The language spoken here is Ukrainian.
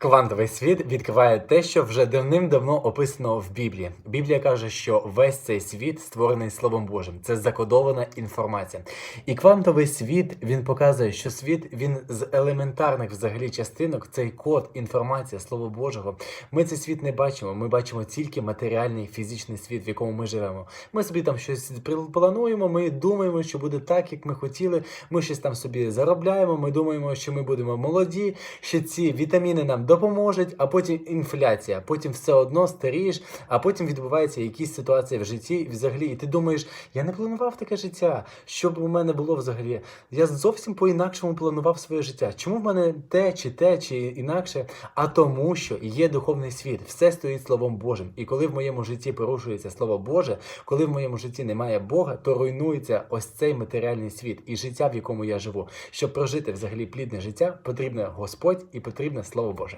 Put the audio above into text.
Квантовий світ відкриває те, що вже давним-давно описано в Біблії. Біблія каже, що весь цей світ створений Словом Божим. Це закодована інформація. І квантовий світ він показує, що світ він з елементарних взагалі частинок, цей код, інформація, Слово Божого. Ми цей світ не бачимо. Ми бачимо тільки матеріальний фізичний світ, в якому ми живемо. Ми собі там щось плануємо, ми думаємо, що буде так, як ми хотіли. Ми щось там собі заробляємо. Ми думаємо, що ми будемо молоді, що ці вітаміни нам допоможуть, а потім інфляція, потім все одно старієш, а потім відбуваються якісь ситуації в житті взагалі. І ти думаєш, я не планував таке життя. Що б у мене було взагалі? Я зовсім по-інакшому планував своє життя. Чому в мене те, чи те, чи інакше? А тому, що є духовний світ, все стоїть Словом Божим. І коли в моєму житті порушується Слово Боже, коли в моєму житті немає Бога, то руйнується ось цей матеріальний світ і життя, в якому я живу. Щоб прожити взагалі плідне життя, потрібно Господь і потрібне Слово Боже.